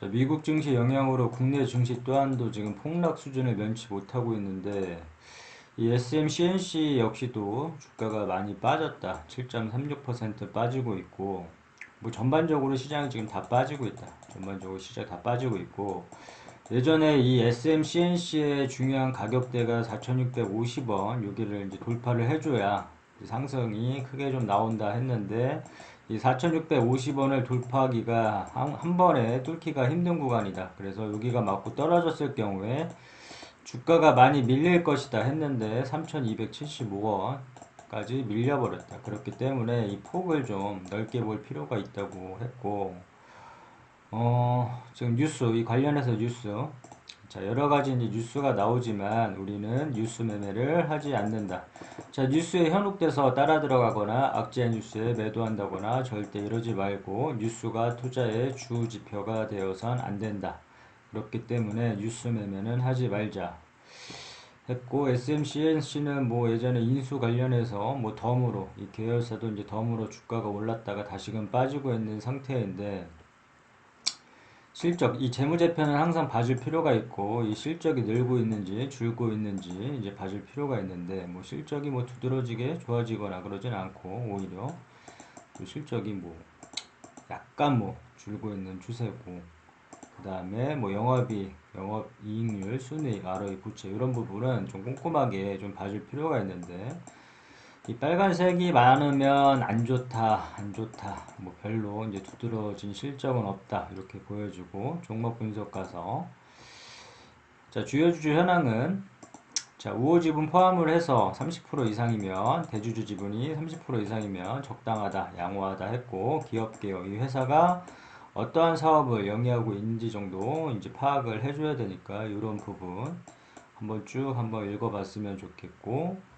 자, 미국 증시 영향으로 국내 증시 또한도 지금 폭락 수준을 면치 못하고 있는데 이 SMCNC 역시도 주가가 많이 빠졌다. 7.36% 빠지고 있고 뭐 전반적으로 시장이 지금 다 빠지고 있다. 전반적으로 시장 다 빠지고 있고 예전에 이 SMCNC의 중요한 가격대가 4,650원 여기를 이제 돌파를 해줘야 상승이 크게 좀 나온다 했는데 이 4,650원을 돌파하기가 한, 한 번에 뚫기가 힘든 구간이다. 그래서 여기가 맞고 떨어졌을 경우에 주가가 많이 밀릴 것이다 했는데 3,275원까지 밀려버렸다. 그렇기 때문에 이 폭을 좀 넓게 볼 필요가 있다고 했고 어, 지금 뉴스, 이 관련해서 뉴스. 자, 여러 가지 이제 뉴스가 나오지만 우리는 뉴스 매매를 하지 않는다. 자, 뉴스에 현혹돼서 따라 들어가거나 악재 뉴스에 매도한다거나 절대 이러지 말고 뉴스가 투자의 주 지표가 되어선 안 된다. 그렇기 때문에 뉴스 매매는 하지 말자. 했고 SMCNC는 뭐 예전에 인수 관련해서 뭐 덤으로 이 계열사도 이제 덤으로 주가가 올랐다가 다시금 빠지고 있는 상태인데 실적, 이 재무제표는 항상 봐줄 필요가 있고, 이 실적이 늘고 있는지, 줄고 있는지, 이제 봐줄 필요가 있는데, 뭐 실적이 뭐 두드러지게 좋아지거나 그러진 않고, 오히려, 그 실적이 뭐, 약간 뭐, 줄고 있는 추세고, 그 다음에 뭐 영업이, 영업이익률, 순이익, ROE, 부채, 이런 부분은 좀 꼼꼼하게 좀 봐줄 필요가 있는데, 이 빨간색이 많으면 안 좋다, 안 좋다, 뭐 별로 이제 두드러진 실적은 없다 이렇게 보여주고 종목 분석 가서. 자 주요 주주 현황은 자 우호 지분 포함을 해서 30% 이상이면 대주주 지분이 30% 이상이면 적당하다, 양호하다 했고 기업계요 이 회사가 어떠한 사업을 영위하고 있는지 정도 이제 파악을 해줘야 되니까 이런 부분 한번 쭉 한번 읽어봤으면 좋겠고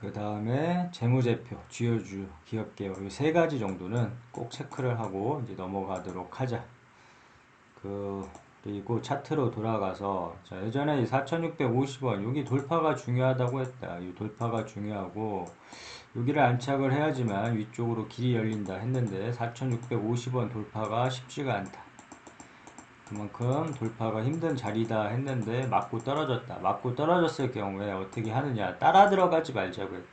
그 다음에 재무제표, 주요주, 기업개요 이 세 가지 정도는 꼭 체크를 하고 이제 넘어가도록 하자. 그 그리고 차트로 돌아가서 자 예전에 4,650원 여기 돌파가 중요하다고 했다. 이 돌파가 중요하고 여기를 안착을 해야지만 위쪽으로 길이 열린다 했는데 4,650원 돌파가 쉽지가 않다. 그만큼 돌파가 힘든 자리다 했는데 맞고 떨어졌다. 맞고 떨어졌을 경우에 어떻게 하느냐. 따라 들어가지 말자고 했다.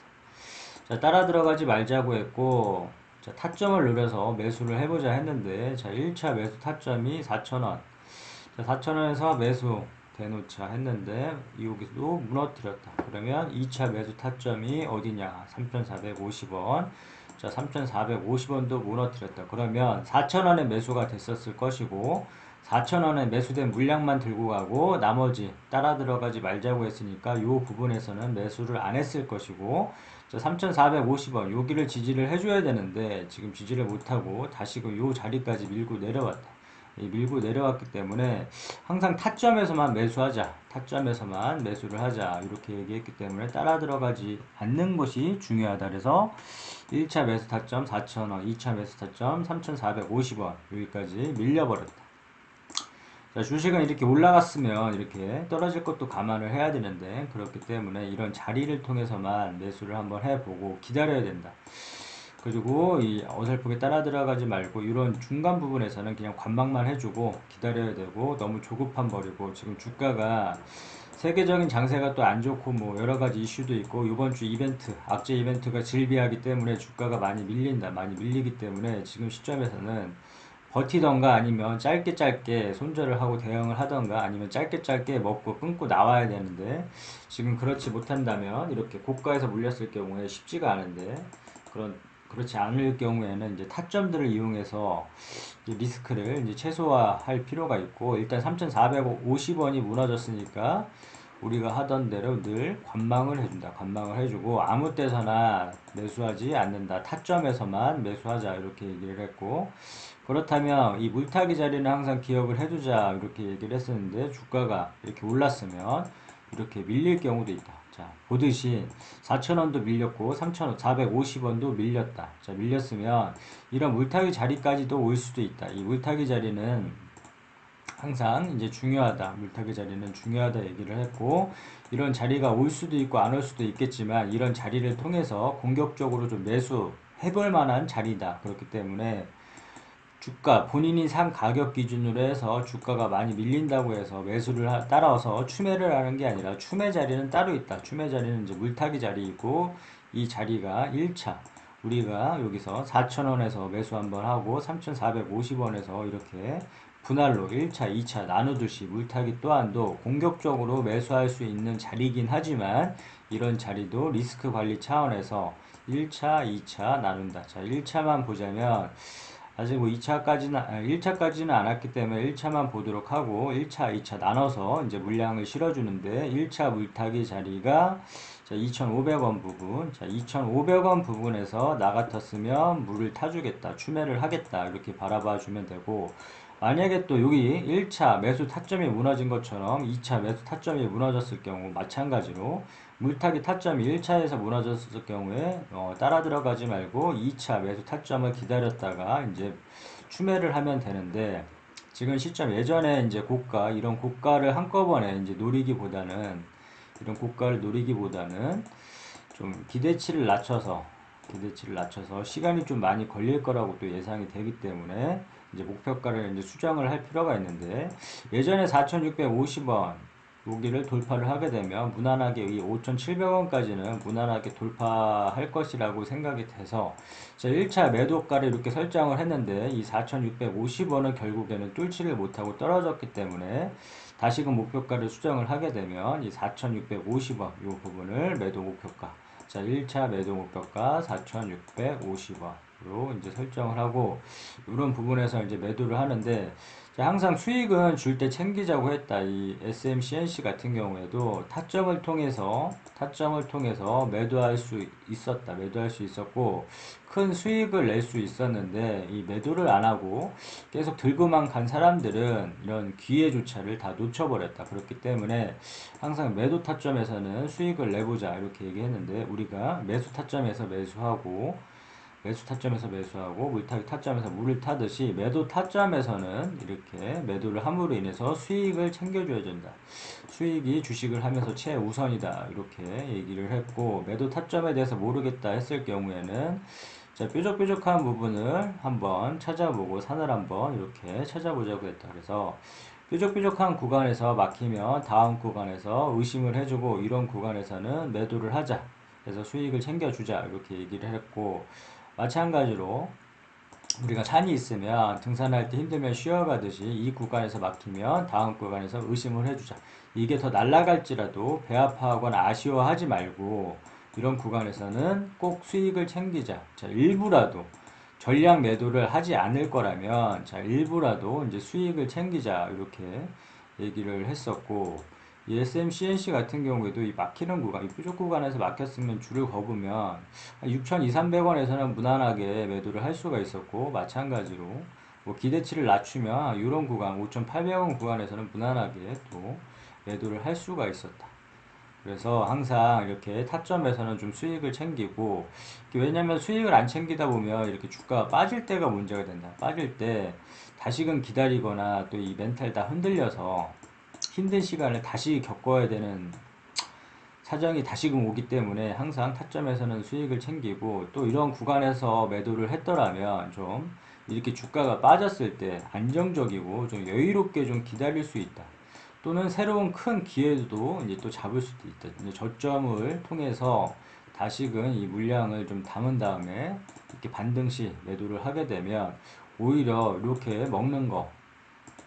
자, 따라 들어가지 말자고 했고, 자, 타점을 노려서 매수를 해보자 했는데, 자, 1차 매수 타점이 4,000원. 자, 4,000원에서 매수 대놓자 했는데, 여기도 무너뜨렸다. 그러면 2차 매수 타점이 어디냐. 3,450원. 자, 3,450원도 무너뜨렸다. 그러면 4,000원에 매수가 됐었을 것이고, 4,000원에 매수된 물량만 들고 가고 나머지 따라 들어가지 말자고 했으니까 이 부분에서는 매수를 안 했을 것이고 3,450원 여기를 지지를 해줘야 되는데 지금 지지를 못하고 다시금 이 자리까지 밀고 내려왔다. 밀고 내려왔기 때문에 항상 타점에서만 매수하자. 타점에서만 매수를 하자. 이렇게 얘기했기 때문에 따라 들어가지 않는 것이 중요하다. 그래서 1차 매수 타점 4,000원, 2차 매수 타점 3,450원 여기까지 밀려버렸다. 자, 주식은 이렇게 올라갔으면 이렇게 떨어질 것도 감안을 해야 되는데 그렇기 때문에 이런 자리를 통해서만 매수를 한번 해보고 기다려야 된다. 그리고 이 어설프게 따라 들어가지 말고 이런 중간 부분에서는 그냥 관망만 해주고 기다려야 되고 너무 조급한 버리고 지금 주가가 세계적인 장세가 또 안 좋고 뭐 여러 가지 이슈도 있고 이번 주 이벤트 악재 이벤트가 질비하기 때문에 주가가 많이 밀린다 많이 밀리기 때문에 지금 시점에서는 버티던가 아니면 짧게 짧게 손절을 하고 대응을 하던가 아니면 짧게 짧게 먹고 끊고 나와야 되는데 지금 그렇지 못한다면 이렇게 고가에서 물렸을 경우에 쉽지가 않은데 그런 그렇지 않을 경우에는 이제 타점들을 이용해서 이제 리스크를 이제 최소화할 필요가 있고 일단 3,450원이 무너졌으니까 우리가 하던 대로 늘 관망을 해준다. 관망을 해주고 아무 때서나 매수하지 않는다. 타점에서만 매수하자 이렇게 얘기를 했고 그렇다면 이 물타기 자리는 항상 기억을 해두자 이렇게 얘기를 했었는데 주가가 이렇게 올랐으면 이렇게 밀릴 경우도 있다. 자 보듯이 4천원도 밀렸고 3,450원도 밀렸다. 자 밀렸으면 이런 물타기 자리까지도 올 수도 있다. 이 물타기 자리는 항상 이제 중요하다. 물타기 자리는 중요하다 얘기를 했고 이런 자리가 올 수도 있고 안 올 수도 있겠지만 이런 자리를 통해서 공격적으로 좀 매수 해볼 만한 자리다. 그렇기 때문에 주가 본인이 산 가격 기준으로 해서 주가가 많이 밀린다고 해서 매수를 하- 따라서 추매를 하는 게 아니라 추매 자리는 따로 있다. 추매 자리는 이제 물타기 자리이고 이 자리가 1차 우리가 여기서 4,000원에서 매수 한번 하고 3,450원에서 이렇게 분할로 1차, 2차 나누듯이 물타기 또한도 공격적으로 매수할 수 있는 자리이긴 하지만 이런 자리도 리스크 관리 차원에서 1차, 2차 나눈다. 자, 1차만 보자면 아직 뭐 2차까지는 1차까지는 안 왔기 때문에 1차만 보도록 하고 1차, 2차 나눠서 이제 물량을 실어 주는데 1차 물타기 자리가 자, 2,500원 부분. 자, 2,500원 부분에서 나 같았으면 물을 타주겠다. 추매를 하겠다. 이렇게 바라봐 주면 되고 만약에 또 여기 1차 매수 타점이 무너진 것처럼 2차 매수 타점이 무너졌을 경우 마찬가지로 물타기 타점이 1차에서 무너졌을 경우에 어, 따라 들어가지 말고 2차 매수 타점을 기다렸다가 이제 추매를 하면 되는데 지금 시점 예전에 이제 고가 이런 고가를 한꺼번에 이제 노리기보다는 이런 고가를 노리기보다는 좀 기대치를 낮춰서 기대치를 낮춰서 시간이 좀 많이 걸릴 거라고 또 예상이 되기 때문에 이제 목표가를 이제 수정을 할 필요가 있는데 예전에 4,650원 여기를 돌파를 하게 되면 무난하게 이 5,700원까지는 무난하게 돌파할 것이라고 생각이 돼서 자 1차 매도가를 이렇게 설정을 했는데 이 4,650원은 결국에는 뚫지를 못하고 떨어졌기 때문에 다시금 목표가를 수정을 하게 되면 이 4,650원 이 부분을 매도 목표가 자 1차 매도 목표가 4,650원으 로 이제 설정을 하고 이런 부분에서 이제 매도를 하는데 자, 항상 수익은 줄 때 챙기자고 했다. 이 SMCNC 같은 경우에도 타점을 통해서 타점을 통해서 매도할 수 있었다. 매도할 수 있었고 큰 수익을 낼 수 있었는데 이 매도를 안 하고 계속 들고만 간 사람들은 이런 기회조차를 다 놓쳐버렸다. 그렇기 때문에 항상 매도 타점에서는 수익을 내보자 이렇게 얘기했는데 우리가 매수 타점에서 매수하고 매수 타점에서 매수하고 물타기 타점에서 물을 타듯이 매도 타점에서는 이렇게 매도를 함으로 인해서 수익을 챙겨줘야 된다. 수익이 주식을 하면서 최우선이다. 이렇게 얘기를 했고 매도 타점에 대해서 모르겠다 했을 경우에는 자, 뾰족뾰족한 부분을 한번 찾아보고 산을 한번 이렇게 찾아보자고 했다. 그래서 뾰족뾰족한 구간에서 막히면 다음 구간에서 의심을 해주고 이런 구간에서는 매도를 하자. 그래서 수익을 챙겨주자. 이렇게 얘기를 했고 마찬가지로 우리가 산이 있으면 등산할 때 힘들면 쉬어가듯이 이 구간에서 막히면 다음 구간에서 의심을 해주자. 이게 더 날아갈지라도 배 아파하거나 아쉬워하지 말고 이런 구간에서는 꼭 수익을 챙기자. 자, 일부라도 전량 매도를 하지 않을 거라면 자, 일부라도 이제 수익을 챙기자. 이렇게 얘기를 했었고 이 SMCNC 같은 경우에도 이 막히는 구간, 이 부족 구간에서 막혔으면 줄을 거으면 6,200-300원에서는 무난하게 매도를 할 수가 있었고 마찬가지로 뭐 기대치를 낮추면 이런 구간 5,800원 구간에서는 무난하게 또 매도를 할 수가 있었다. 그래서 항상 이렇게 타점에서는 좀 수익을 챙기고 왜냐면 수익을 안 챙기다 보면 이렇게 주가가 빠질 때가 문제가 된다. 빠질 때 다시금 기다리거나 또 이 멘탈 다 흔들려서 힘든 시간을 다시 겪어야 되는 사정이 다시금 오기 때문에 항상 타점에서는 수익을 챙기고 또 이런 구간에서 매도를 했더라면 좀 이렇게 주가가 빠졌을 때 안정적이고 좀 여유롭게 좀 기다릴 수 있다. 또는 새로운 큰 기회도 이제 또 잡을 수도 있다. 이제 저점을 통해서 다시금 이 물량을 좀 담은 다음에 이렇게 반등시 매도를 하게 되면 오히려 이렇게 먹는 거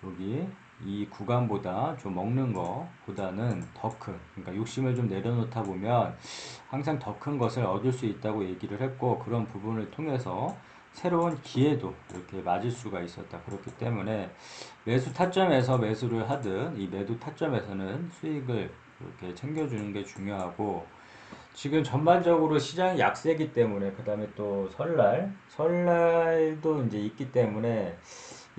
여기 이 구간보다 좀 먹는 것보다는 더 큰, 그러니까 욕심을 좀 내려놓다 보면 항상 더 큰 것을 얻을 수 있다고 얘기를 했고 그런 부분을 통해서 새로운 기회도 이렇게 맞을 수가 있었다. 그렇기 때문에 매수 타점에서 매수를 하든 이 매도 타점에서는 수익을 이렇게 챙겨주는 게 중요하고 지금 전반적으로 시장이 약세기 때문에 그 다음에 또 설날 설날도 이제 있기 때문에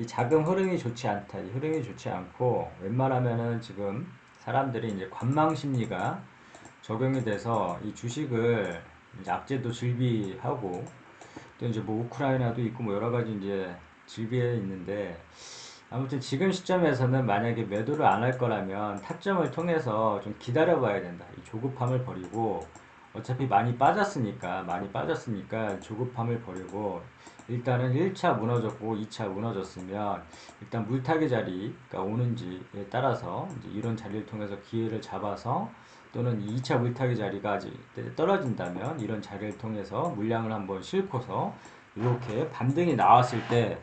이 자금 흐름이 좋지 않다. 이 흐름이 좋지 않고 웬만하면은 지금 사람들이 이제 관망 심리가 적용이 돼서 이 주식을 악재도 즐비하고 또 이제 뭐 우크라이나도 있고 뭐 여러 가지 이제 즐비해 있는데 아무튼 지금 시점에서는 만약에 매도를 안 할 거라면 타점을 통해서 좀 기다려 봐야 된다. 이 조급함을 버리고 어차피 많이 빠졌으니까 많이 빠졌으니까 조급함을 버리고 일단은 1차 무너졌고 2차 무너졌으면 일단 물타기 자리가 오는지에 따라서 이런 자리를 통해서 기회를 잡아서 또는 2차 물타기 자리가 아직 떨어진다면 이런 자리를 통해서 물량을 한번 싣고서 이렇게 반등이 나왔을 때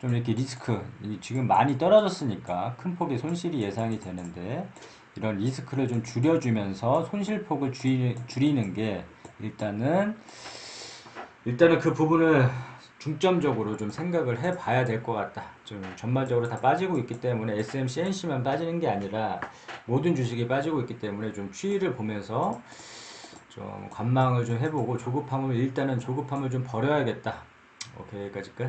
좀 이렇게 리스크 이 지금 많이 떨어졌으니까 큰 폭의 손실이 예상이 되는데 이런 리스크를 좀 줄여주면서 손실폭을 줄이, 줄이는 게 일단은 일단은 그 부분을 중점적으로 좀 생각을 해봐야 될 것 같다. 좀 전반적으로 다 빠지고 있기 때문에 SMC, NC만 빠지는 게 아니라 모든 주식이 빠지고 있기 때문에 좀 추이를 보면서 좀 관망을 좀 해보고 조급함을 일단은 조급함을 좀 버려야겠다. 오케이 여기까지 끝.